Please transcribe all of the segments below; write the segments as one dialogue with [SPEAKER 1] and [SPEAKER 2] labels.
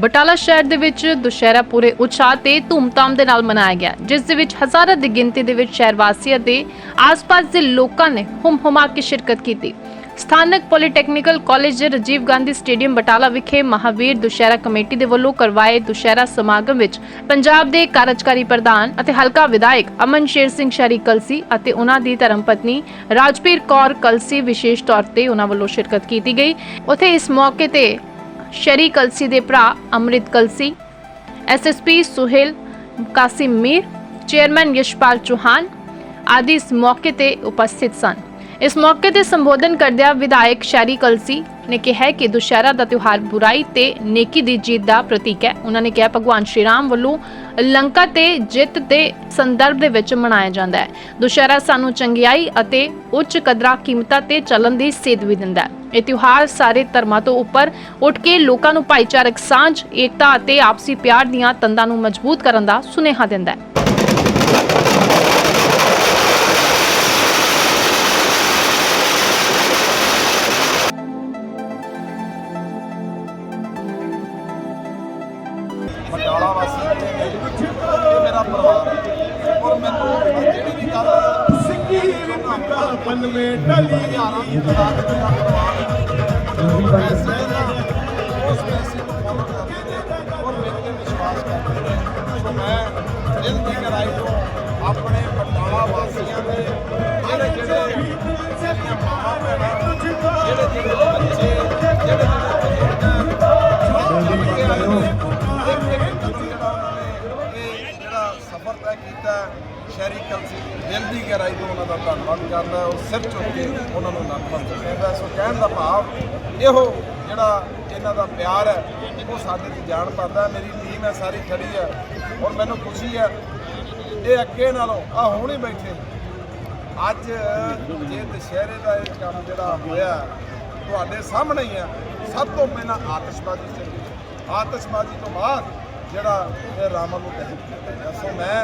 [SPEAKER 1] ਬਟਾਲਾ ਸ਼ਹਿਰ ਦੇ ਵਿੱਚ ਦੁਸ਼ਹਿਰਾ ਪੂਰੇ ਉਤਸ਼ਾਹ ਤੇ ਧੂਮਧਾਮ ਦੇ ਨਾਲ ਮਨਾਇਆ ਗਿਆ, ਜਿਸ ਦੇ ਵਿੱਚ ਹਜ਼ਾਰਾਂ ਦੀ ਗਿਣਤੀ ਦੇ ਵਿੱਚ ਸ਼ਹਿਰ ਵਾਸੀਆਂ ਤੇ ਆਸ-ਪਾਸ ਦੇ ਲੋਕਾਂ ਨੇ ਹੁਮ-ਹੁਮਾ ਕੇ ਸ਼ਿਰਕਤ ਕੀਤੀ। ਸਥਾਨਕ ਪੋਲੀਟੈਕਨੀਕਲ ਕਾਲਜ ਦੇ ਰਾਜੀਵ ਗਾਂਧੀ ਸਟੇਡੀਅਮ ਬਟਾਲਾ ਵਿਖੇ ਮਹਾਵੀਰ ਦੁਸ਼ਹਿਰਾ ਕਮੇਟੀ ਦੇ ਵੱਲੋਂ ਕਰਵਾਏ ਦੁਸ਼ਹਿਰਾ ਸਮਾਗਮ ਵਿੱਚ ਪੰਜਾਬ ਦੇ ਕਾਰਜਕਾਰੀ ਪ੍ਰਧਾਨ ਅਤੇ ਹਲਕਾ ਵਿਧਾਇਕ ਅਮਨ ਸ਼ੇਰ ਸਿੰਘ ਸ਼ਰੀ ਕਲਸੀ ਅਤੇ ਉਹਨਾਂ ਦੀ ਧਰਮ ਪਤਨੀ ਰਾਜਪੀਰ ਕੌਰ ਕਲਸੀ ਵਿਸ਼ੇਸ਼ ਤੌਰ ਤੇ ਉਹਨਾਂ ਵੱਲੋਂ ਸ਼ਿਰਕਤ ਕੀਤੀ ਗਈ। ਉਥੇ ਇਸ ਮੌਕੇ ਤੇ ਸ਼ਰੀ ਕਲਸੀ ਦੇ ਭਰਾ ਅੰਮ੍ਰਿਤ ਕਲਸੀ ਐਸਐਸਪੀ ਸੁਹੇਲ ਕਾਸਿਮ ਮੀਰ ਚੇਅਰਮੈਨ ਯਸ਼ਪਾਲ ਚੌਹਾਨ ਆਦਿ ਇਸ ਮੌਕੇ ਤੇ ਉਪਸਥਿਤ ਸਨ। ਇਸ ਮੌਕੇ ਤੇ ਸੰਬੋਧਨ ਕਰਦਿਆਂ ਵਿਧਾਇਕ ਸ਼ਰੀ ਕਲਸੀ ਨੇ ਕਿਹਾ ਕਿ ਦੁਸ਼ਹਿਰਾ ਦਾ ਤਿਉਹਾਰ ਬੁਰਾਈ ਤੇ ਨੇਕੀ ਦੀ ਜੀਤ ਦਾ ਪ੍ਰਤੀਕ ਹੈ। ਉਹਨਾਂ ਨੇ ਕਿਹਾ, ਭਗਵਾਨ ਸ਼੍ਰੀ ਰਾਮ ਵੱਲੋਂ ਲੰਕਾ ਤੇ ਜਿੱਤ ਦੇ ਸੰਦਰਭ ਦੇ ਵਿੱਚ ਮਨਾਇਆ ਜਾਂਦਾ ਹੈ। ਦੁਸ਼ਹਿਰਾ ਸਾਨੂੰ ਚੰਗਿਆਈ ਅਤੇ ਉੱਚ ਕਦਰਾਂ ਕੀਮਤਾਂ ਤੇ ਚੱਲਣ ਦੀ ਸੇਧ ਵੀ ਦਿੰਦਾ ਹੈ। ਇਹ ਤਿਉਹਾਰ ਸਾਰੇ ਧਰਮਾਂ ਤੋਂ ਉੱਪਰ ਉੱਠ ਕੇ ਲੋਕਾਂ ਨੂੰ ਭਾਈਚਾਰਕ ਸਾਂਝ, ਏਕਤਾ ਅਤੇ ਆਪਸੀ ਪਿਆਰ ਦੀਆਂ ਤੰਦਾਂ ਨੂੰ ਮਜ਼ਬੂਤ ਕਰਨ ਦਾ ਸੁਨੇਹਾ ਦਿੰਦਾ ਹੈ।
[SPEAKER 2] ਇਹ ਮੇਰਾ ਪਰਿਵਾਰ ਹੈ। ਔਰ ਮੈਨੂੰ ਜਿਹੜੀ ਵੀ ਗੱਲ ਸਿੱਕੀ ਪਨਵੇ ਡਲੀ ਹਜ਼ਾਰਾਂ ਦੀ ਵਿੱਚ ਮੇਰਾ ਪਰਿਵਾਰ। ਹੈ। ਸ਼ਹਿਰੀ ਕਲਸੀ ਦਿਲ ਦੀ ਗਹਿਰਾਈ ਤੋਂ ਉਹਨਾਂ ਦਾ ਧੰਨਵਾਦ ਕਰਦਾ ਉਹ ਸਿਰ ਚੁੱਕ ਕੇ ਉਹਨਾਂ ਨੂੰ ਨਤਮਸਤਕ ਕਹਿੰਦਾ ਸੋ ਕਹਿਣ ਦਾ ਭਾਵ, ਇਹੋ ਜਿਹੜਾ ਇਹਨਾਂ ਦਾ ਪਿਆਰ ਹੈ, ਉਹ ਸਾਡੇ ਤੇ ਜਾਣ ਪਾਉਂਦਾ ਮੇਰੀ ਟੀਮ ਹੈ, ਸਾਰੀ ਖੜੀ ਹੈ। ਔਰ ਮੈਨੂੰ ਖੁਸ਼ੀ ਹੈ, ਇਹ ਅੱਗੇ ਨਾਲੋਂ ਆ ਹੁਣ ਹੀ ਬੈਠੇ। ਅੱਜ ਜੇ ਦੁਸ਼ਹਿਰੇ ਦਾ ਇਹ ਕੰਮ ਜਿਹੜਾ ਹੋਇਆ, ਤੁਹਾਡੇ ਸਾਹਮਣੇ ਹੀ ਆ ਸਭ ਤੋਂ ਪਹਿਲਾਂ ਆਤਿਸ਼ਬਾਜ਼ੀ ਚੱਲੀ। ਆਤਿਸ਼ਬਾਜ਼ੀ ਤੋਂ ਬਾਅਦ ਜਿਹੜਾ ਰਾਮਨ ਨੂੰ ਦਹਨ ਸੋ ਮੈਂ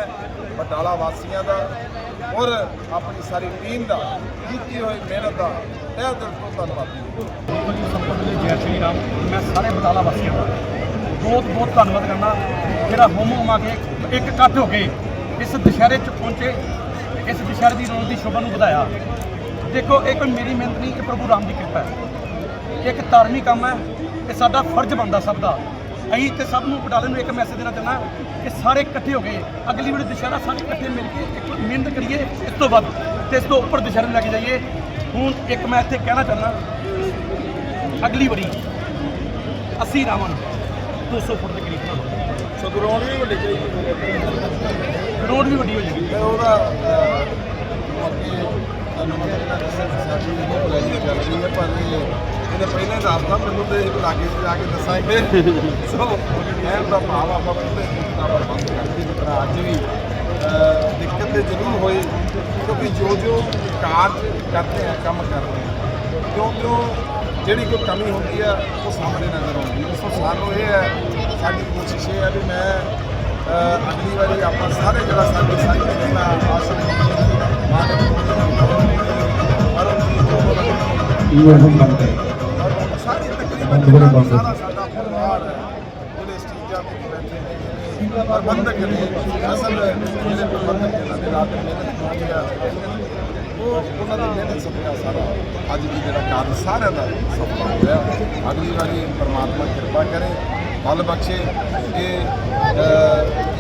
[SPEAKER 2] ਬਟਾਲਾ ਵਾਸੀਆਂ ਦਾ ਔਰ ਆਪਣੀ ਸਾਰੀ ਟੀਮ ਦਾ ਕੀਤੀ ਹੋਈ ਮਿਹਨਤ ਦਾ ਤਹਿ ਦਿਲ ਤੋਂ ਧੰਨਵਾਦੀ
[SPEAKER 3] ਬਿਲਕੁਲ ਜੈ ਸ਼੍ਰੀ ਰਾਮ। ਮੈਂ ਸਾਰੇ ਬਟਾਲਾ ਵਾਸੀਆਂ ਦਾ ਬਹੁਤ ਬਹੁਤ ਧੰਨਵਾਦ ਕਰਨਾ। ਜਿਹੜਾ ਹੁਮ ਹੁਮਾ ਕੇ ਇੱਕ ਇਕੱਠ ਹੋ ਕੇ ਇਸ ਦੁਸ਼ਹਿਰੇ 'ਚ ਪਹੁੰਚੇ, ਇਸ ਦੁਸ਼ਹਿਰੇ ਦੀ ਰੌਣਕ ਦੀ ਸ਼ੋਭਾ ਨੂੰ ਵਧਾਇਆ। ਦੇਖੋ, ਇਹ ਕੋਈ ਮੇਰੀ ਮਿਹਨਤ ਨਹੀਂ, ਇਹ ਪ੍ਰਭੂ ਰਾਮ ਦੀ ਕਿਰਪਾ ਹੈ। ਇੱਕ ਧਾਰਮਿਕ ਕੰਮ ਹੈ। ਇਹ ਸਾਡਾ ਫਰਜ਼ ਬਣਦਾ ਸਭ ਦਾ। ਅਸੀਂ ਤੇ ਸਭ ਨੂੰ ਬਟਾਲੇ ਨੂੰ ਇੱਕ ਮੈਸੇਜ ਦੇਣਾ ਚਾਹੁੰਦਾ ਕਿ ਸਾਰੇ ਇਕੱਠੇ ਹੋ ਗਏ ਅਗਲੀ ਵਾਰੀ ਦੁਸ਼ਹਿਰਾ ਸਾਰੇ ਇਕੱਠੇ ਮਿਲ ਕੇ ਇੱਕ ਮਿਹਨਤ ਕਰੀਏ ਇਸ ਤੋਂ ਵੱਧ ਤੇ ਇਸ ਤੋਂ ਉੱਪਰ ਦੁਸ਼ਹਿਰੇ ਨੂੰ ਲੈ ਕੇ ਜਾਈਏ। ਹੁਣ ਇੱਕ ਮੈਂ ਇੱਥੇ ਕਹਿਣਾ ਚਾਹੁੰਦਾ ਅਗਲੀ ਵਾਰੀ 80 ਰਾਵਣ 200 ਫੁੱਟ ਦੇ ਕਰੀਬ
[SPEAKER 2] ਸੋ ਗਰਾਊਂਡ ਵੀ ਵੱਡੀ ਚਾਹੀਦੀ
[SPEAKER 3] ਰੋਡ ਵੀ ਵੱਡੀ ਹੋ। ਜਾਏਗੀ
[SPEAKER 2] ਉਹਦਾ ਅਹ, ਅੱਗੇ ਤੁਹਾਨੂੰ ਮੈਂ ਜਿਹੜਾ ਦੱਸਿਆ ਸੀ ਸਾਡੀ ਇਹ ਪਲੈਨਿੰਗ ਚੱਲ ਰਹੀ ਹੈ ਪਰ ਇਹ ਇਹਨੇ ਪਹਿਲਾਂ ਹੀ ਦੱਸਤਾ ਮੈਨੂੰ ਤੇ ਇੱਕ ਲਾਗੇ ਤੇ ਜਾ ਕੇ ਦੱਸਾਂਗੇ ਸੋ ਇਹ ਦਾ ਭਾਵ ਆਪਾਂ ਪੂਰੇ ਦਾ ਪ੍ਰਬੰਧ ਕਰਕੇ ਜਿਸ ਅੱਜ ਵੀ ਦਿੱਕਤ ਤੇ ਜ਼ਰੂਰ ਹੋਈ, ਕਿਉਂਕਿ ਜੋ ਜੋ ਕਾਰਜ ਕਰਦੇ ਆ, ਕੰਮ ਕਰਦੇ ਆ ਕਿਉਂ ਕਿਉਂ ਜਿਹੜੀ ਕੋਈ ਕਮੀ ਹੁੰਦੀ ਆ, ਉਹ ਸਾਹਮਣੇ ਨਜ਼ਰ ਆਉਂਦੀ ਹੈ ਸੋ ਸਾਨੂੰ ਇਹ ਹੈ, ਸਾਡੀ ਕੋਸ਼ਿਸ਼ ਇਹ ਹੈ ਵੀ ਮੈਂ ਅਗਲੀ ਵਾਰੀ ਆਪਾਂ ਸਾਰੇ ਜਿਹੜਾ ਸਾਡੇ ਸਾਈਕਲ ਦੇ ਨਾਲ ਆਸ਼ਰਮ ਸਾਰੀ ਤਕਰੀਬਨ ਜਿਹੜਾ ਸਾਰਾ ਸਾਡਾ ਪਰਿਵਾਰ ਹੈ ਜਿਹੜੇ ਸਟੇਜਾਂ ਤੇ ਬੈਠੇ ਨੇ ਪ੍ਰਬੰਧਕ ਨੇ, ਅਸਲ ਜਿਹੜੇ ਪ੍ਰਬੰਧਕ ਇਹਨਾਂ ਦੇ ਰਾਤ ਮਿਹਨਤ ਕੀਤੀ ਆ, ਉਹ ਉਹਨਾਂ ਦੀ ਮਿਹਨਤ ਸਦਕਾ ਸਾਰਾ। ਅੱਜ ਵੀ ਜਿਹੜਾ ਕਾਰਜ ਸਾਰਿਆਂ ਦਾ ਸਫਲ ਹੋਇਆ ਅਗਲੀ ਵਾਰੀ ਪਰਮਾਤਮਾ ਕਿਰਪਾ ਕਰੇ, ਬਲ ਬਖਸ਼ੇ ਕਿ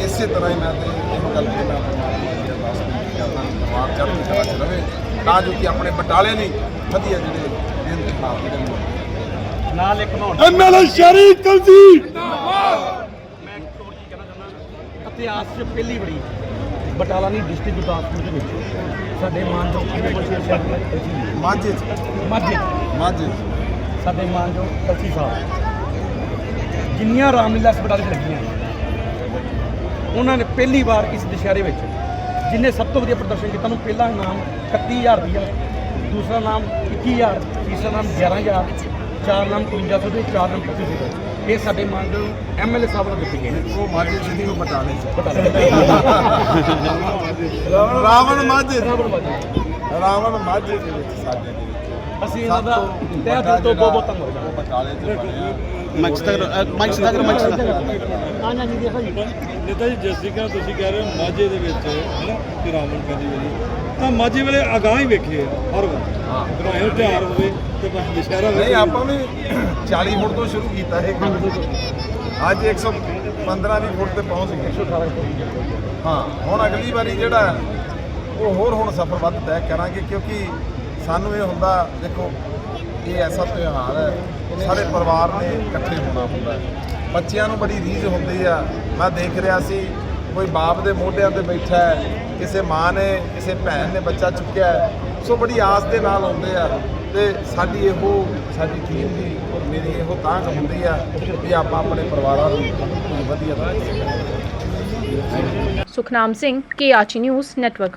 [SPEAKER 2] ਇਸੇ ਤਰ੍ਹਾਂ ਹੀ ਮੈਂ ਤੇ ਇਹ ਗੱਲ ਕਿ ਪਰਮਾਤਮਾ ਦੀ ਅਰਦਾਸ ਬੇਨਤੀ ਕਰਦਾ ਪਰਿਵਾਰ ਚੜ੍ਹਦੀ ਕਲਾ ਚ ਰਵੇ। ਤਾਂ ਜੋ ਕਿ ਆਪਣੇ ਬਟਾਲੇ ਲਈ ਵਧੀਆ ਜਿਹੜੇ ਦਿਨ ਤੇ ਹਾਲ
[SPEAKER 3] ਨਾਲ ਇੱਕ ਬਣਾਉਣ
[SPEAKER 4] ਐਮਐਲਏ ਸ਼ਰੀਫ ਕਲਸੀ
[SPEAKER 3] ਮੈਂ ਇੱਕ ਹੋਰ ਕੀ ਕਹਿਣਾ ਚਾਹੁੰਦਾ ਇਤਿਹਾਸ 'ਚ ਪਹਿਲੀ ਵਾਰੀ ਬਟਾਲਾ ਨਹੀਂ ਡਿਸਟ੍ਰਿਕਟ ਗੁਰਦਾਸਪੁਰ ਦੇ ਵਿੱਚ ਸਾਡੇ ਮਾਨਯੋਗ ਕਮਿਸ਼ਨਰ ਸਾਹਿਬ
[SPEAKER 2] ਮਾਝੇ ਚ।
[SPEAKER 3] ਮਾਝੇ।
[SPEAKER 2] ਮਾਝੇ
[SPEAKER 3] ਸਾਡੇ ਮਾਨਯੋਗ ਕਲਸੀ ਸਾਹਿਬ। ਜਿੰਨੀਆਂ ਰਾਮਲੀਲਾ ਬਟਾਲੇ 'ਚ ਲੱਗੀਆਂ ਉਹਨਾਂ ਨੇ ਪਹਿਲੀ ਵਾਰ ਇਸ ਦੁਸ਼ਹਿਰੇ ਵਿੱਚ ਜਿਨੇ ਸਭ ਤੋਂ ਵਧੀਆ ਪ੍ਰਦਰਸ਼ਨ ਕੀਤਾ ਉਹਨੂੰ ਪਹਿਲਾ ਇਨਾਮ 31000 ਰੁਪਇਆ ਦੂਸਰਾ ਨਾਮ 21000 ਤੀਸਰਾ ਨਾਮ 11000 ਚਾਰ ਨਾਮ 5300 ਤੇ ਚਾਰ ਨਾਮ 2500 ਇਹ ਸਾਡੇ ਮਾਨਯੋਗ ਐਮਐਲਏ ਸਾਹਿਬ ਨੂੰ ਦਿੱਤੇ ਗਏ ਨੇ
[SPEAKER 2] ਉਹ ਮਾਝੇ ਉਹ ਬਟਾਲੇ ਚ
[SPEAKER 3] ਬਟਾਲੇ
[SPEAKER 2] ਰਾਵਣ ਮਾਝੇ।
[SPEAKER 3] ਰਾਵਣ
[SPEAKER 2] ਮਾਝੇ। ਦੇ ਵਿੱਚ ਸਾਡੇ ਦੇ ਵਿੱਚ।
[SPEAKER 3] ਅਸੀਂ ਇਹਨਾਂ ਦਾ ਤਹਿ ਦਿਲ ਤੋਂ ਬਹੁਤ ਬਹੁਤ ਧੰਨਵਾਦ
[SPEAKER 2] ਬਟਾਲੇ ਬਣਿਆ
[SPEAKER 4] ਮਾਈਕ ਸਤਗਰ ਮਾਈਕ ਸਤਗਰ ਮਾਈਕ ਸਤਗਰ
[SPEAKER 5] ਨੇਤਾ ਜੀ ਜਿਸ ਤਰੀਕੇ ਨਾਲ ਤੁਸੀਂ ਕਹਿ ਰਹੇ ਹੋ ਮਾਝੇ ਦੇ ਵਿੱਚ ਹੈਨਾ ਕਿ ਰਾਵਣ ਕਹਿੰਦੀ ਵੇਲੇ ਤਾਂ ਮਾਝੇ ਵੇਲੇ ਅਗਾਂਹ ਹੀ ਵੇਖੇ ਆ ਹਰ ਵਾਰ।
[SPEAKER 2] ਹਾਂ।
[SPEAKER 5] ਭਾਵੇਂ ਤਿਉਹਾਰ ਹੋਵੇ ਤੇ ਬਸ ਦੁਸ਼ਹਿਰਾ ਹੋਵੇ।
[SPEAKER 2] ਨਹੀਂ ਆਪਾਂ ਵੀ 40 ਫੁੱਟ ਤੋਂ ਸ਼ੁਰੂ ਕੀਤਾ ਇਹ ਕੰਮ। ਅੱਜ 115 ਦੀ ਫੁੱਟ ਤੇ ਪਹੁੰਚ ਗਏ। ਹਾਂ ਹੁਣ ਅਗਲੀ ਵਾਰੀ ਜਿਹੜਾ ਉਹ ਹੋਰ ਹੁਣ ਸਫ਼ਰ ਵੱਧ ਤੈਅ ਕਰਾਂਗੇ ਕਿਉਂਕਿ ਸਾਨੂੰ ਇਹ ਹੁੰਦਾ ਦੇਖੋ ਇਹ ਐਸਾ ਤਿਉਹਾਰ ਹੈ ਸਾਰੇ ਪਰਿਵਾਰ ਨੇ ਇਕੱਠੇ ਹੋਣਾ ਹੁੰਦਾ ਬੱਚਿਆਂ ਨੂੰ ਬੜੀ ਰੀਝ ਹੁੰਦੀ ਆ। ਮੈਂ ਦੇਖ ਰਿਹਾ ਸੀ ਕੋਈ ਬਾਪ ਦੇ ਮੋਢਿਆਂ ਤੇ ਬੈਠਾ ਹੈ, ਕਿਸੇ ਮਾਂ ਨੇ, ਕਿਸੇ ਭੈਣ ਨੇ ਬੱਚਾ ਚੁੱਕਿਆ ਹੈ, ਸੋ ਬੜੀ ਆਸ ਦੇ ਨਾਲ ਆਉਂਦੇ ਆ ਤੇ ਸਾਡੀ ਇਹੋ, ਸਾਡੀ ਟੀਮ ਦੀ ਮੇਰੀ ਇਹੋ ਤਾਂ ਹੁੰਦੀ ਆ ਵੀ ਆਪਾਂ ਆਪਣੇ ਪਰਿਵਾਰਾਂ ਨੂੰ ਵਧੀਆ ਤੋਂ
[SPEAKER 1] ਸੁਖਨਾਮ ਸਿੰਘ ਕੇ ਆਚੀ ਨਿਊਜ਼ ਨੈਟਵਰਕ